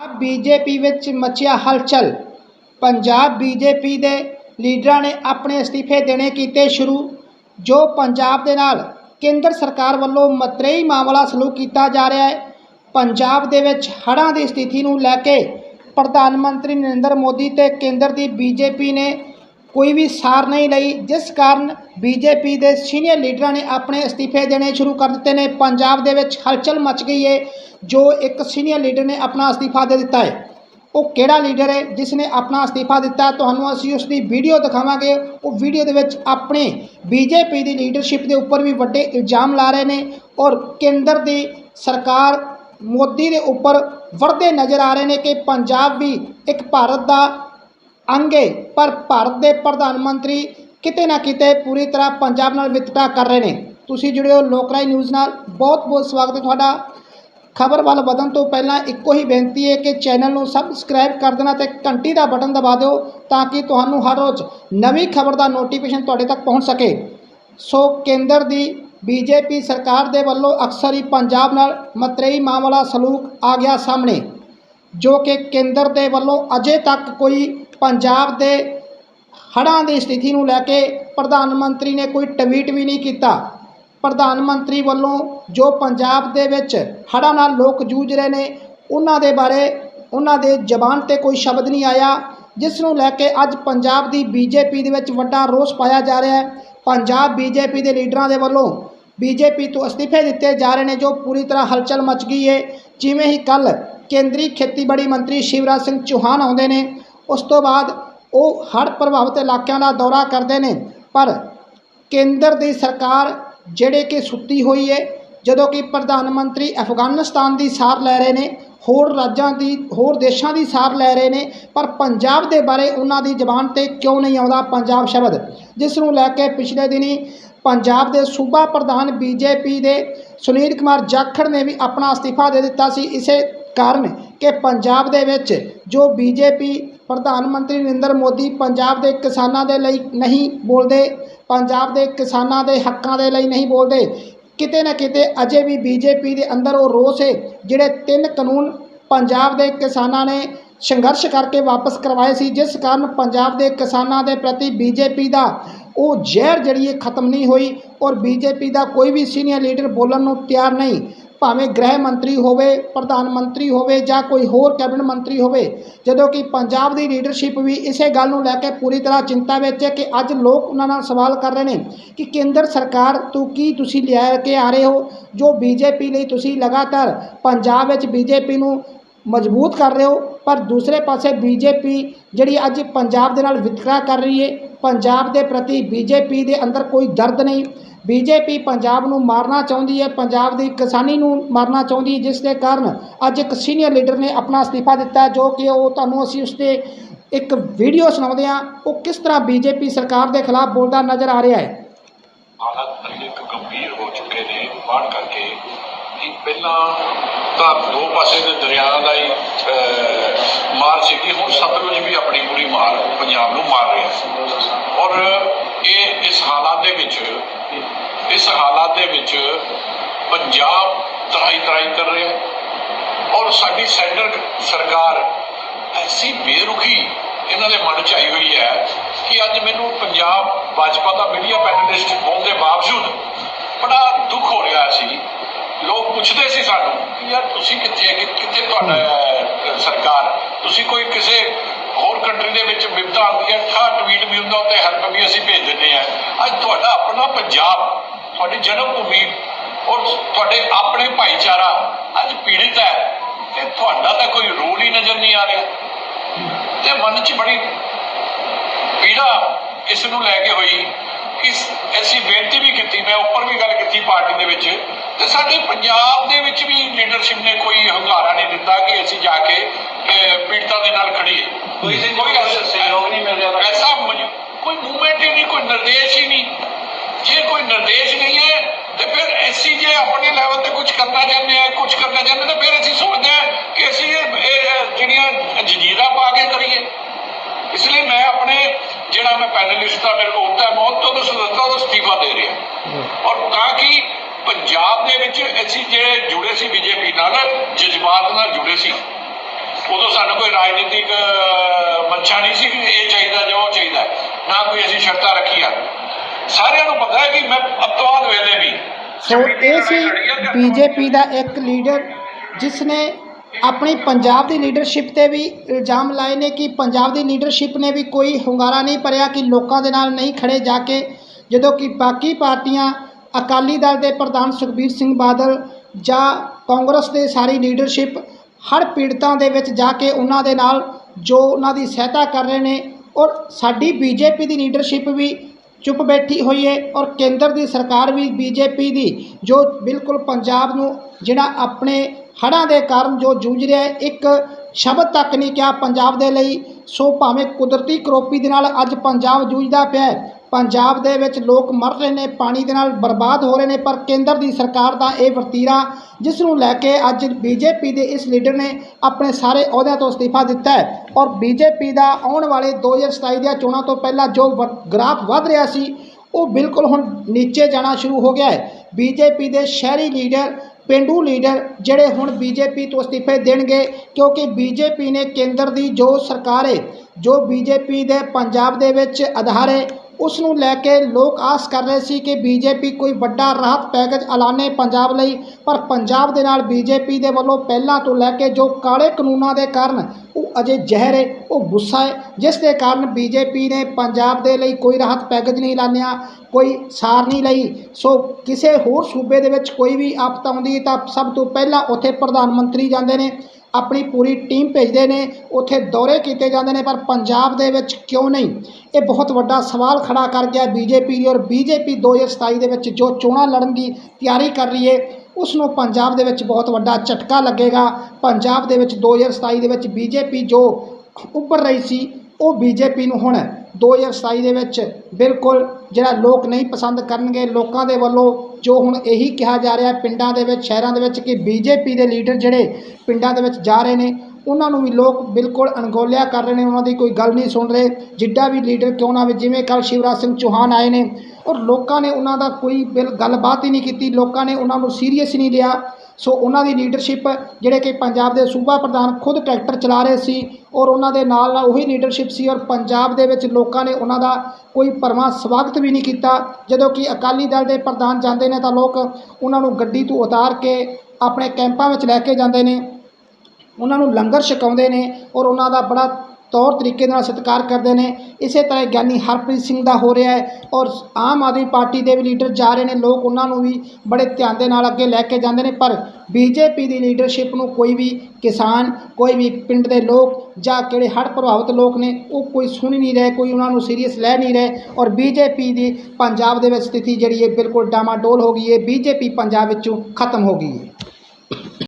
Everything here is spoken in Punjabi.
ਪੰਜਾਬ ਬੀਜੇਪੀ ਵਿੱਚ ਮਚਿਆ ਹਲਚਲ। ਪੰਜਾਬ ਬੀਜੇਪੀ ਦੇ ਲੀਡਰਾਂ ਨੇ ਆਪਣੇ ਅਸਤੀਫੇ ਦੇਣੇ ਕੀਤੇ ਸ਼ੁਰੂ, ਜੋ ਪੰਜਾਬ ਦੇ ਨਾਲ ਕੇਂਦਰ ਸਰਕਾਰ ਵੱਲੋਂ ਮਤਰੇਈ ਮਾਮਲਾ ਸਲੂਕ ਕੀਤਾ ਜਾ ਰਿਹਾ ਹੈ। ਪੰਜਾਬ ਦੇ ਵਿੱਚ ਹੜ੍ਹਾਂ ਦੀ ਸਥਿਤੀ ਨੂੰ ਲੈ ਕੇ ਪ੍ਰਧਾਨ ਮੰਤਰੀ ਨਰਿੰਦਰ ਮੋਦੀ ਤੇ ਕੇਂਦਰ ਦੀ ਬੀਜੇਪੀ ਨੇ ਕੋਈ ਵੀ ਸਾਰ ਨਹੀਂ ਲਈ, ਜਿਸ ਕਾਰਨ ਬੀਜੇਪੀ ਦੇ ਸੀਨੀਅਰ ਲੀਡਰਾਂ ਨੇ ਆਪਣੇ ਅਸਤੀਫੇ ਦੇਣੇ ਸ਼ੁਰੂ ਕਰ ਦਿੱਤੇ ਨੇ। ਪੰਜਾਬ ਦੇ ਵਿੱਚ ਹਲਚਲ ਮਚ ਗਈ ਹੈ ਜੋ ਇੱਕ ਸੀਨੀਅਰ ਲੀਡਰ ਨੇ ਆਪਣਾ ਅਸਤੀਫਾ ਦੇ ਦਿੱਤਾ ਹੈ ਉਹ ਕਿਹੜਾ ਲੀਡਰ ਹੈ ਜਿਸ ਨੇ ਆਪਣਾ ਅਸਤੀਫਾ ਦਿੱਤਾ? ਤੁਹਾਨੂੰ ਅਸੀਂ ਉਸ ਦੀ ਵੀਡੀਓ ਦਿਖਾਵਾਂਗੇ। ਉਹ ਵੀਡੀਓ ਦੇ ਵਿੱਚ ਆਪਣੇ ਬੀਜੇਪੀ ਦੀ ਲੀਡਰਸ਼ਿਪ ਦੇ ਉੱਪਰ ਵੀ ਵੱਡੇ ਇਲਜ਼ਾਮ ਲਾ ਰਹੇ ਨੇ ਔਰ ਕੇਂਦਰ ਦੀ ਸਰਕਾਰ ਮੋਦੀ ਦੇ ਉੱਪਰ ਵਰਦੇ ਨਜ਼ਰ ਆ ਰਹੇ ਨੇ ਕਿ ਪੰਜਾਬ ਵੀ ਇੱਕ ਭਾਰਤ ਦਾ ਅੰਗੇ ਪਰ ਭਾਰਤ ਦੇ ਪ੍ਰਧਾਨ ਮੰਤਰੀ ਕਿਤੇ ਨਾ ਕਿਤੇ ਪੂਰੀ ਤਰ੍ਹਾਂ ਪੰਜਾਬ ਨਾਲ ਵਿਤਕਰਾ ਕਰ ਰਹੇ ਨੇ। ਤੁਸੀਂ ਜੁੜੇ ਹੋ ਲੋਕਰਾਈ ਨਿਊਜ਼ ਨਾਲ। ਬਹੁਤ ਬਹੁਤ ਸਵਾਗਤ ਹੈ ਤੁਹਾਡਾ। ਖਬਰ ਵੱਲ ਵਧਣ ਤੋਂ ਪਹਿਲਾਂ ਇੱਕੋ ਹੀ ਬੇਨਤੀ ਹੈ ਕਿ ਚੈਨਲ ਨੂੰ ਸਬਸਕ੍ਰਾਈਬ ਕਰ ਦੇਣਾ ਤੇ ਘੰਟੀ ਦਾ ਬਟਨ ਦਬਾ ਦਿਓ ਤਾਂ ਕਿ ਤੁਹਾਨੂੰ ਹਰ ਰੋਜ਼ ਨਵੀਂ ਖਬਰ ਦਾ ਨੋਟੀਫਿਕੇਸ਼ਨ ਤੁਹਾਡੇ ਤੱਕ ਪਹੁੰਚ ਸਕੇ। ਸੋ ਕੇਂਦਰ ਦੀ ਬੀਜੇਪੀ ਸਰਕਾਰ ਦੇ ਵੱਲੋਂ ਅਕਸਰ ਹੀ ਪੰਜਾਬ ਨਾਲ ਮਤਰੇਈ ਮਾਮਲਾ ਸਲੂਕ ਆ ਗਿਆ ਸਾਹਮਣੇ। ਜੋ ਕਿ ਕੇਂਦਰ ਦੇ ਵੱਲੋਂ ਅਜੇ ਤੱਕ ਕੋਈ ਪੰਜਾਬ ਦੇ ਹੜ੍ਹਾਂ ਦੀ ਸਥਿਤੀ ਨੂੰ ਲੈ ਕੇ ਪ੍ਰਧਾਨ ਮੰਤਰੀ ਨੇ ਕੋਈ ਟਵੀਟ ਵੀ ਨਹੀਂ ਕੀਤਾ। ਪ੍ਰਧਾਨ ਮੰਤਰੀ ਵੱਲੋਂ ਜੋ ਪੰਜਾਬ ਦੇ ਵਿੱਚ ਹੜ੍ਹਾਂ ਨਾਲ ਲੋਕ ਜੂਝ ਰਹੇ ਨੇ, ਉਹਨਾਂ ਦੇ ਬਾਰੇ, ਉਹਨਾਂ ਦੇ ਜ਼ਬਾਨ ਤੇ ਕੋਈ ਸ਼ਬਦ ਨਹੀਂ ਆਇਆ, ਜਿਸ ਨੂੰ ਲੈ ਕੇ ਅੱਜ ਪੰਜਾਬ ਦੀ ਬੀਜੇਪੀ ਦੇ ਵਿੱਚ ਵੱਡਾ ਰੋਸ ਪਾਇਆ ਜਾ ਰਿਹਾ ਹੈ। ਪੰਜਾਬ ਬੀਜੇਪੀ ਦੇ ਲੀਡਰਾਂ ਦੇ ਵੱਲੋਂ ਬੀਜੇਪੀ ਤੋਂ ਅਸਤੀਫੇ ਦਿੱਤੇ ਜਾ ਰਹੇ ਨੇ, ਜੋ ਪੂਰੀ ਤਰ੍ਹਾਂ ਹਲਚਲ ਮਚ ਗਈ ਹੈ ਜਿਵੇਂ ਹੀ ਕੱਲ ਕੇਂਦਰੀ ਖੇਤੀਬਾੜੀ ਮੰਤਰੀ ਸ਼ਿਵਰਾਜ ਸਿੰਘ ਚੌਹਾਨ ਆਉਂਦੇ ਨੇ। ਉਸ ਤੋਂ ਬਾਅਦ ਉਹ ਹੜ੍ਹ ਪ੍ਰਭਾਵਿਤ ਇਲਾਕਿਆਂ ਦਾ ਦੌਰਾ ਕਰਦੇ ਨੇ। ਪਰ ਕੇਂਦਰ ਦੀ ਸਰਕਾਰ ਜਿਹੜੇ ਕਿ ਸੁੱਤੀ ਹੋਈ ਹੈ ਜਦੋਂ ਕਿ ਪ੍ਰਧਾਨ ਮੰਤਰੀ ਅਫਗਾਨਿਸਤਾਨ ਦੀ ਸਾਰ ਲੈ ਰਹੇ ਨੇ, ਹੋਰ ਰਾਜਾਂ ਦੀ, ਹੋਰ ਦੇਸ਼ਾਂ ਦੀ ਸਾਰ ਲੈ ਰਹੇ ਨੇ, ਪਰ ਪੰਜਾਬ ਦੇ ਬਾਰੇ ਉਹਨਾਂ ਦੀ ਜ਼ਬਾਨ ਤੇ ਕਿਉਂ ਨਹੀਂ ਆਉਂਦਾ ਪੰਜਾਬ ਸ਼ਬਦ? ਜਿਸ ਨੂੰ ਲੈ ਕੇ ਪਿਛਲੇ ਦਿਨੀ ਪੰਜਾਬ ਦੇ ਸੂਬਾ ਪ੍ਰਧਾਨ ਬੀਜੇਪੀ ਦੇ ਸੁਨੀਲ ਕੁਮਾਰ ਜਾਖੜ ਨੇ ਵੀ ਆਪਣਾ ਅਸਤੀਫਾ ਦੇ ਦਿੱਤਾ ਸੀ। ਇਸੇ ਕਾਰਨ ਕਿ ਪੰਜਾਬ ਦੇ ਵਿੱਚ ਜੋ ਬੀਜੇਪੀ ਪ੍ਰਧਾਨ ਮੰਤਰੀ ਨਰਿੰਦਰ ਮੋਦੀ ਪੰਜਾਬ ਦੇ ਕਿਸਾਨਾਂ ਦੇ ਲਈ ਨਹੀਂ ਬੋਲਦੇ, ਪੰਜਾਬ ਦੇ ਕਿਸਾਨਾਂ ਦੇ ਹੱਕਾਂ ਦੇ ਲਈ ਨਹੀਂ ਬੋਲਦੇ, ਕਿਤੇ ਨਾ ਕਿਤੇ ਅਜੇ ਵੀ ਬੀਜੇਪੀ ਦੇ ਅੰਦਰ ਉਹ ਰੋਸ ਹੈ, ਜਿਹੜੇ ਤਿੰਨ ਕਾਨੂੰਨ ਪੰਜਾਬ ਦੇ ਕਿਸਾਨਾਂ ਨੇ ਸੰਘਰਸ਼ ਕਰਕੇ ਵਾਪਸ ਕਰਵਾਏ ਸੀ, ਜਿਸ ਕਾਰਨ ਪੰਜਾਬ ਦੇ ਕਿਸਾਨਾਂ ਦੇ ਪ੍ਰਤੀ ਬੀਜੇਪੀ ਦਾ ਉਹ ਜ਼ਹਿਰ ਜਿਹੜੀ ਹੈ ਖਤਮ ਨਹੀਂ ਹੋਈ ਔਰ ਬੀਜੇਪੀ ਦਾ ਕੋਈ ਵੀ ਸੀਨੀਅਰ ਲੀਡਰ ਬੋਲਣ ਨੂੰ ਤਿਆਰ ਨਹੀਂ। ਭਾਵੇਂ ਗ੍ਰਹਿ ਮੰਤਰੀ ਹੋਵੇ, ਪ੍ਰਧਾਨ ਮੰਤਰੀ ਹੋਵੇ ਜਾਂ ਕੋਈ ਹੋਰ ਕੈਬਨਿਟ ਮੰਤਰੀ ਹੋਵੇ, ਜਦੋਂ ਕਿ ਪੰਜਾਬ ਦੀ ਲੀਡਰਸ਼ਿਪ ਵੀ ਇਸੇ ਗੱਲ ਨੂੰ ਲੈ ਕੇ ਪੂਰੀ ਤਰ੍ਹਾਂ ਚਿੰਤਾ ਵਿੱਚ ਹੈ ਕਿ ਅੱਜ ਲੋਕ ਉਹਨਾਂ ਨਾਲ ਸਵਾਲ ਕਰ ਰਹੇ ਨੇ ਕਿ ਕੇਂਦਰ ਸਰਕਾਰ, ਤੋਂ ਕੀ ਤੁਸੀਂ ਲਿਆ ਕੇ ਆ ਰਹੇ ਹੋ? ਜੋ ਬੀਜੇਪੀ ਲਈ ਤੁਸੀਂ ਲਗਾਤਾਰ ਪੰਜਾਬ ਵਿੱਚ ਬੀਜੇਪੀ ਨੂੰ ਮਜ਼ਬੂਤ ਕਰ ਰਹੇ ਹੋ, ਪਰ ਦੂਸਰੇ ਪਾਸੇ ਬੀਜੇਪੀ ਜਿਹੜੀ ਅੱਜ ਪੰਜਾਬ ਦੇ ਨਾਲ ਵਿਤਕਰਾ ਕਰ ਰਹੀ ਹੈ ਪੰਜਾਬ ਦੇ ਪ੍ਰਤੀ ਬੀਜੇਪੀ ਦੇ ਅੰਦਰ ਕੋਈ ਦਰਦ ਨਹੀਂ। ਬੀਜੇਪੀ ਪੰਜਾਬ ਨੂੰ ਮਾਰਨਾ ਚਾਹੁੰਦੀ ਹੈ, ਪੰਜਾਬ ਦੀ ਕਿਸਾਨੀ ਨੂੰ ਮਾਰਨਾ ਚਾਹੁੰਦੀ ਹੈ, ਜਿਸ ਦੇ ਕਾਰਨ ਅੱਜ ਇੱਕ ਸੀਨੀਅਰ ਲੀਡਰ ਨੇ ਆਪਣਾ ਅਸਤੀਫਾ ਦਿੱਤਾ ਜੋ ਕਿ ਉਹ ਤੁਹਾਨੂੰ ਅਸੀਂ ਉਸ ਤੇ ਇੱਕ ਵੀਡੀਓ ਸੁਣਾਉਂਦੇ ਹਾਂ। ਉਹ ਕਿਸ ਤਰ੍ਹਾਂ ਬੀਜੇਪੀ ਸਰਕਾਰ ਦੇ ਖਿਲਾਫ ਬੋਲਦਾ ਨਜ਼ਰ ਆ ਰਿਹਾ ਹੈ? ਹਾਲਾਤ ਇੰਨੇ ਗੰਭੀਰ ਹੋ ਚੁੱਕੇ ਨੇ। ਬਾੜ ਕਰਕੇ ਕਿ ਪਹਿਲਾਂ ਤਾਂ ਦੋ ਪਾਸੇ ਦੇ ਦਰਿਆ ਦਾ ਹੀ ਮਾਰ ਸੀਗੀ। ਹੁਣ ਸਤਲੁਜ ਵੀ ਆਪਣੀ ਪੂਰੀ ਮਾਰ, ਪੰਜਾਬ ਨੂੰ ਮਾਰ ਰਿਹਾ ਔਰ ਇਹ ਇਸ ਹਾਲਾਤ ਦੇ ਵਿੱਚ, ਇਸ ਹਾਲਾਤ ਦੇ ਵਿੱਚ ਪੰਜਾਬ ਤਰਾਈ ਤਰਾਈ ਕਰ ਰਿਹਾ ਔਰ ਸਾਡੀ ਸੈਂਟਰ ਸਰਕਾਰ ਐਸੀ ਬੇਰੁਖੀ ਇਹਨਾਂ ਦੇ ਮਨ ਚ ਆਈ ਹੋਈ ਹੈ ਕਿ ਅੱਜ ਮੈਨੂੰ ਪੰਜਾਬ ਭਾਜਪਾ ਦਾ ਮੀਡੀਆ ਪੈਨਲਿਸਟ ਹੋਣ ਦੇ ਬਾਵਜੂਦ ਬੜਾ ਦੁੱਖ ਹੋ ਰਿਹਾ ਸੀ ਲੋਕ ਪੁੱਛਦੇ ਸੀ ਸਾਨੂੰ ਕਿ ਯਾਰ ਤੁਸੀਂ ਕਿੱਥੇ ਕਿ ਕਿੱਥੇ ਤੁਹਾਡਾ ਸਰਕਾਰ ਤੁਸੀਂ ਕੋਈ ਕਿਸੇ ਹੋਰ ਕੰਟਰੀ ਦੇ ਵਿੱਚ ਵਿਪਤਾ ਆਉਂਦੀ ਹੈ ਠਾ ਟਵੀਟ ਵੀ ਹੁੰਦਾ ਉੱਤੇ ਹੈਲਪ ਵੀ ਅਸੀਂ ਭੇਜ ਦਿੰਦੇ ਆ ਅੱਜ ਤੁਹਾਡਾ ਆਪਣਾ ਪੰਜਾਬ, ਤੁਹਾਡੀ ਜਨਮ ਭੂਮੀ ਔਰ ਤੁਹਾਡੇ ਆਪਣੇ ਭਾਈਚਾਰਾ ਅੱਜ ਪੀੜਿਤ ਹੈ ਤੇ ਤੁਹਾਡਾ ਤਾਂ ਕੋਈ ਰੋਲ ਹੀ ਨਜ਼ਰ ਨਹੀਂ ਆ ਰਿਹਾ। ਤੇ ਮਨ 'ਚ ਬੜੀ ਪੀੜਾ ਇਸ ਨੂੰ ਲੈ ਕੇ ਹੋਈ ਕਿ ਅਸੀਂ ਬੇਨਤੀ ਵੀ ਕੀਤੀ, ਮੈਂ ਉੱਪਰ ਵੀ ਗੱਲ ਕੀਤੀ ਪਾਰਟੀ ਦੇ ਵਿੱਚ ਤੇ ਸਾਡੇ ਪੰਜਾਬ ਦੇ ਵਿੱਚ ਵੀ ਲੀਡਰਸ਼ਿਪ ਨੇ ਕੋਈ ਹੰਗਾਰਾ ਨਹੀਂ ਦਿੱਤਾ ਕਿ ਅਸੀਂ ਜਾ ਕੇ ਪੀੜਤਾਂ ਦੇ ਨਾਲ ਖੜੀਏ ਕੋਈ ਐਸਾ ਸਹਿਯੋਗ ਨਹੀਂ ਮਿਲ ਰਿਹਾ। ਐਸਾ ਕੋਈ ਮੂਵਮੈਂਟ ਹੀ ਨਹੀਂ ਕੋਈ ਨਿਰਦੇਸ਼ ਹੀ ਨਹੀਂ। ਜੇ ਕੋਈ ਨਿਰਦੇਸ਼ ਨਹੀਂ ਹੈ ਤੇ ਫਿਰ ਅਸੀਂ ਜੇ ਆਪਣੇ ਲੈਵਲ ਤੇ ਕੁਝ ਕਰਨਾ ਚਾਹੁੰਦੇ ਆ ਕੁਝ ਕਰਨਾ ਚਾਹੁੰਦੇ ਤਾਂ ਫਿਰ ਅਸੀਂ ਸੋਚਦੇ ਆ ਕਿ ਅਸੀਂ ਇਹ ਜਿਹੜੀਆਂ ਜੰਜੀਰਾਂ ਪਾ ਕੇ ਕਰੀਏ। ਇਸ ਲਈ ਮੈਂ ਆਪਣੇ ਜਿਹੜਾ ਮੈਂ ਪੈਨਲਿਸਟ ਦਾ ਮੇਰੇ ਕੋਲ ਹੁੰਦਾ ਮੌਤ ਤੋਂ ਸਦਸਤਾ ਦਾ ਅਸਤੀਫਾ ਦੇ ਰਿਹਾ। ਔਰ ਤਾਂ ਕਿ ਪੰਜਾਬ ਦੇ ਵਿੱਚ ਅਸੀਂ ਜਿਹੜੇ ਜੁੜੇ ਸੀ ਬੀਜੇਪੀ ਨਾਲ ਜਜ਼ਬਾਤ ਨਾਲ ਜੁੜੇ ਸੀ। ਕੋਈ ਰਾਜਨੀਤਿਕ ਮਨਸ਼ਾ ਨਹੀਂ ਸੀ ਕਿ ਇਹ ਚਾਹੀਦਾ ਜਾਂ ਉਹ ਚਾਹੀਦਾ। ਨਾ ਕੋਈ ਅਸੀਂ ਸ਼ਰਤਾਂ ਰੱਖੀਆਂ। ਸਾਰਿਆਂ ਨੂੰ ਪਤਾ ਹੈ ਕਿ ਮੈਂ ਅੱਤਵਾਦ ਵੇਲੇ ਵੀ ਸੋ ਇਹ ਸੀ ਬੀਜੇਪੀ ਦਾ ਇੱਕ ਲੀਡਰ ਜਿਸ ਨੇ ਆਪਣੀ ਪੰਜਾਬ ਦੀ ਲੀਡਰਸ਼ਿਪ ਤੇ ਵੀ ਇਲਜ਼ਾਮ ਲਾਏ ਨੇ ਕਿ ਪੰਜਾਬ ਦੀ ਲੀਡਰਸ਼ਿਪ ਨੇ ਵੀ ਕੋਈ ਹੁੰਗਾਰਾ ਨਹੀਂ ਭਰਿਆ ਕਿ ਲੋਕਾਂ ਦੇ ਨਾਲ ਨਹੀਂ ਖੜੇ ਜਾ ਕੇ ਜਦੋਂ ਕਿ ਬਾਕੀ ਪਾਰਟੀਆਂ ਅਕਾਲੀ ਦਲ ਦੇ ਪ੍ਰਧਾਨ ਸੁਖਬੀਰ ਸਿੰਘ ਬਾਦਲ ਜਾਂ ਕਾਂਗਰਸ ਦੇ ਸਾਰੀ ਲੀਡਰਸ਼ਿਪ ਹਰ ਪੀੜਤਾਂ ਦੇ ਵਿੱਚ ਜਾ ਕੇ ਉਹਨਾਂ ਦੇ ਨਾਲ ਜੋ ਉਹਨਾਂ ਦੀ ਸਹਾਇਤਾ ਕਰ ਰਹੇ ਨੇ ਔਰ ਸਾਡੀ ਬੀਜੇਪੀ ਦੀ ਲੀਡਰਸ਼ਿਪ ਵੀ ਚੁੱਪ ਬੈਠੀ ਹੋਈ ਹੈ ਔਰ ਕੇਂਦਰ ਦੀ ਸਰਕਾਰ ਵੀ ਬੀਜੇਪੀ ਦੀ, ਜੋ ਬਿਲਕੁਲ ਪੰਜਾਬ ਨੂੰ, ਜਿਹੜਾ ਆਪਣੇ ਹੜ੍ਹਾਂ ਦੇ ਕਾਰਨ ਜੋ ਜੂਝ ਰਿਹਾ ਹੈ, ਇੱਕ ਸ਼ਬਦ ਤੱਕ ਨਹੀਂ ਕਿਹਾ ਪੰਜਾਬ ਦੇ ਲਈ, ਸੋ ਭਾਵੇਂ ਕੁਦਰਤੀ ਕਰੋਪੀ ਦੇ ਨਾਲ ਅੱਜ ਪੰਜਾਬ ਜੂਝਦਾ ਪਿਆ ਪੰਜਾਬ ਦੇ ਵਿੱਚ ਲੋਕ ਮਰ ਰਹੇ ਨੇ, ਪਾਣੀ ਦੇ ਨਾਲ ਬਰਬਾਦ ਹੋ ਰਹੇ ਨੇ, ਪਰ ਕੇਂਦਰ ਦੀ ਸਰਕਾਰ ਦਾ ਇਹ ਵਰਤੀਰਾ ਜਿਸ ਨੂੰ ਲੈ ਕੇ ਅੱਜ ਬੀਜੇਪੀ ਦੇ ਇਸ ਲੀਡਰ ਨੇ ਆਪਣੇ ਸਾਰੇ ਅਹੁਦਿਆਂ ਤੋਂ ਅਸਤੀਫਾ ਦਿੱਤਾ ਹੈ ਔਰ ਬੀਜੇਪੀ ਦਾ ਆਉਣ ਵਾਲੇ 2027 ਦੀਆਂ ਚੋਣਾਂ ਤੋਂ ਪਹਿਲਾਂ ਜੋ ਵ- ਗ੍ਰਾਫ ਵੱਧ ਰਿਹਾ ਸੀ, ਉਹ ਬਿਲਕੁਲ ਹੁਣ ਨੀਚੇ ਜਾਣਾ ਸ਼ੁਰੂ ਹੋ ਗਿਆ ਹੈ। ਬੀਜੇਪੀ ਦੇ ਸ਼ਹਿਰੀ ਲੀਡਰ, ਪਿੰਡੂ ਲੀਡਰ ਜਿਹੜੇ ਹੁਣ ਬੀਜੇਪੀ ਤੋਂ ਅਸਤੀਫੇ ਦੇਣਗੇ, ਕਿਉਂਕਿ ਬੀਜੇਪੀ ਨੇ ਕੇਂਦਰ ਦੀ ਜੋ ਸਰਕਾਰ ਹੈ, ਜੋ ਬੀਜੇਪੀ ਦੇ ਪੰਜਾਬ ਦੇ ਵਿੱਚ ਅਧਾਰੇ ਉਸ ਨੂੰ ਲੈ ਕੇ ਲੋਕ ਆਸ ਕਰ ਰਹੇ ਸੀ ਕਿ ਬੀਜੇਪੀ ਕੋਈ ਵੱਡਾ ਰਾਹਤ ਪੈਕੇਜ ਐਲਾਨੇ ਪੰਜਾਬ ਲਈ, ਪਰ ਪੰਜਾਬ ਦੇ ਨਾਲ ਬੀਜੇਪੀ ਦੇ ਵੱਲੋਂ ਪਹਿਲਾਂ ਤੋਂ ਲੈ ਕੇ ਜੋ ਕਾਲੇ ਕਾਨੂੰਨਾਂ ਦੇ ਕਾਰਨ ਉਹ ਅਜੇ ਜ਼ਹਿਰ ਹੈ, ਉਹ ਗੁੱਸਾ ਹੈ, ਜਿਸ ਦੇ ਕਾਰਨ ਬੀਜੇਪੀ ਨੇ ਪੰਜਾਬ ਦੇ ਲਈ ਕੋਈ ਰਾਹਤ ਪੈਕੇਜ ਨਹੀਂ ਐਲਾਨਿਆ, ਕੋਈ ਸਾਰ ਨਹੀਂ ਲਈ। ਸੋ ਕਿਸੇ ਹੋਰ ਸੂਬੇ ਦੇ ਵਿੱਚ ਕੋਈ ਵੀ ਆਫਤ ਆਉਂਦੀ ਤਾਂ ਸਭ ਤੋਂ ਪਹਿਲਾਂ ਉੱਥੇ ਪ੍ਰਧਾਨ ਮੰਤਰੀ ਜਾਂਦੇ ਨੇ। ਆਪਣੀ ਪੂਰੀ ਟੀਮ ਭੇਜਦੇ ਨੇ, ਉੱਥੇ ਦੌਰੇ ਕੀਤੇ ਜਾਂਦੇ ਨੇ, ਪਰ ਪੰਜਾਬ ਦੇ ਵਿੱਚ ਕਿਉਂ ਨਹੀਂ? ਇਹ ਬਹੁਤ ਵੱਡਾ ਸਵਾਲ ਖੜਾ ਕਰ ਗਿਆ ਬੀਜੇਪੀ ਔਰ ਬੀਜੇਪੀ 2027 ਦੇ ਵਿੱਚ ਜੋ ਚੋਣਾਂ ਲੜਨ ਦੀ ਤਿਆਰੀ ਕਰ ਰਹੀ ਹੈ ਉਸ ਨੂੰ ਪੰਜਾਬ ਦੇ ਵਿੱਚ ਬਹੁਤ ਵੱਡਾ ਝਟਕਾ ਲੱਗੇਗਾ। ਪੰਜਾਬ ਦੇ ਵਿੱਚ 2027 ਦੇ ਵਿੱਚ ਬੀਜੇਪੀ ਜੋ ਉੱਭਰ ਰਹੀ ਸੀ, ਉਹ ਬੀਜੇਪੀ ਨੂੰ ਹੁਣ 2027 ਦੇ ਵਿੱਚ ਬਿਲਕੁਲ ਜਿਹੜਾ ਲੋਕ ਨਹੀਂ ਪਸੰਦ ਕਰਨਗੇ, ਲੋਕਾਂ ਦੇ ਵੱਲੋਂ ਜੋ ਹੁਣ ਇਹੀ ਕਿਹਾ ਜਾ ਰਿਹਾ ਪਿੰਡਾਂ ਦੇ ਵਿੱਚ, ਸ਼ਹਿਰਾਂ ਦੇ ਵਿੱਚ ਕਿ ਬੀਜੇਪੀ ਦੇ ਲੀਡਰ ਜਿਹੜੇ ਪਿੰਡਾਂ ਦੇ ਵਿੱਚ ਜਾ ਰਹੇ ਨੇ, ਉਹਨਾਂ ਨੂੰ ਵੀ ਲੋਕ ਬਿਲਕੁਲ ਅਣਗੌਲਿਆ ਕਰ ਰਹੇ ਨੇ, ਉਹਨਾਂ ਦੀ ਕੋਈ ਗੱਲ ਨਹੀਂ ਸੁਣ ਰਹੇ। ਜਿੱਡਾ ਵੀ ਲੀਡਰ ਕਿਉਂ ਨਾ ਹੋਵੇ ਜਿਵੇਂ ਕੱਲ ਸ਼ਿਵਰਾਜ ਸਿੰਘ ਚੌਹਾਨ ਆਏ ਨੇ ਔਰ ਲੋਕਾਂ ਨੇ ਉਹਨਾਂ ਦਾ ਕੋਈ ਬਿਲ ਗੱਲਬਾਤ ਹੀ ਨਹੀਂ ਕੀਤੀ, ਲੋਕਾਂ ਨੇ ਉਹਨਾਂ ਨੂੰ ਸੀਰੀਅਸ ਨਹੀਂ ਲਿਆ। ਸੋ ਉਹਨਾਂ ਦੀ ਲੀਡਰਸ਼ਿਪ ਜਿਹੜੇ ਕਿ ਪੰਜਾਬ ਦੇ ਸੂਬਾ ਪ੍ਰਧਾਨ ਖੁਦ ਟਰੈਕਟਰ ਚਲਾ ਰਹੇ ਸੀ ਔਰ ਉਹਨਾਂ ਦੇ ਨਾਲ ਨਾਲ ਉਹੀ ਲੀਡਰਸ਼ਿਪ ਸੀ ਔਰ ਪੰਜਾਬ ਦੇ ਵਿੱਚ ਲੋਕਾਂ ਨੇ ਉਹਨਾਂ ਦਾ ਕੋਈ ਭਰਵਾਂ ਸਵਾਗਤ ਵੀ ਨਹੀਂ ਕੀਤਾ। ਜਦੋਂ ਕਿ ਅਕਾਲੀ ਦਲ ਦੇ ਪ੍ਰਧਾਨ ਜਾਂਦੇ ਨੇ ਤਾਂ ਲੋਕ ਉਹਨਾਂ ਨੂੰ ਗੱਡੀ ਤੋਂ ਉਤਾਰ ਕੇ ਆਪਣੇ ਕੈਂਪਾਂ ਵਿੱਚ ਲੈ ਕੇ ਜਾਂਦੇ ਨੇ। ਉਹਨਾਂ ਨੂੰ ਲੰਗਰ ਛਕਾਉਂਦੇ ਨੇ ਔਰ ਉਹਨਾਂ ਦਾ ਬੜਾ ਤੌਰ ਤਰੀਕੇ ਨਾਲ ਸਤਿਕਾਰ ਕਰਦੇ ਨੇ। ਇਸੇ ਤਰ੍ਹਾਂ ਗਿਆਨੀ ਹਰਪ੍ਰੀਤ ਸਿੰਘ ਦਾ ਹੋ ਰਿਹਾ ਹੈ ਔਰ ਆਮ ਆਦਮੀ ਪਾਰਟੀ ਦੇ ਵੀ ਲੀਡਰ ਜਾ ਰਹੇ ਨੇ। ਲੋਕ ਉਹਨਾਂ ਨੂੰ ਵੀ ਬੜੇ ਧਿਆਨ ਦੇ ਨਾਲ ਅੱਗੇ ਲੈ ਕੇ ਜਾਂਦੇ ਨੇ। ਪਰ ਬੀਜੇਪੀ ਦੀ ਲੀਡਰਸ਼ਿਪ ਨੂੰ ਕੋਈ ਵੀ ਕਿਸਾਨ, ਕੋਈ ਵੀ ਪਿੰਡ ਦੇ ਲੋਕ ਜਾਂ ਕਿਹੜੇ ਹੜ੍ਹ ਪ੍ਰਭਾਵਿਤ ਲੋਕ ਨੇ, ਉਹ ਕੋਈ ਸੁਣ ਨਹੀਂ ਰਹੇ, ਕੋਈ ਉਹਨਾਂ ਨੂੰ ਸੀਰੀਅਸ ਲੈ ਨਹੀਂ ਰਹੇ। ਔਰ ਬੀਜੇਪੀ ਦੀ ਪੰਜਾਬ ਦੇ ਵਿੱਚ ਸਥਿਤੀ ਜਿਹੜੀ ਹੈ ਬਿਲਕੁਲ ਡਾਮਾਡੋਲ ਹੋ ਗਈ ਹੈ। ਬੀਜੇਪੀ ਪੰਜਾਬ ਵਿੱਚੋਂ ਖਤਮ ਹੋ ਗਈ ਹੈ।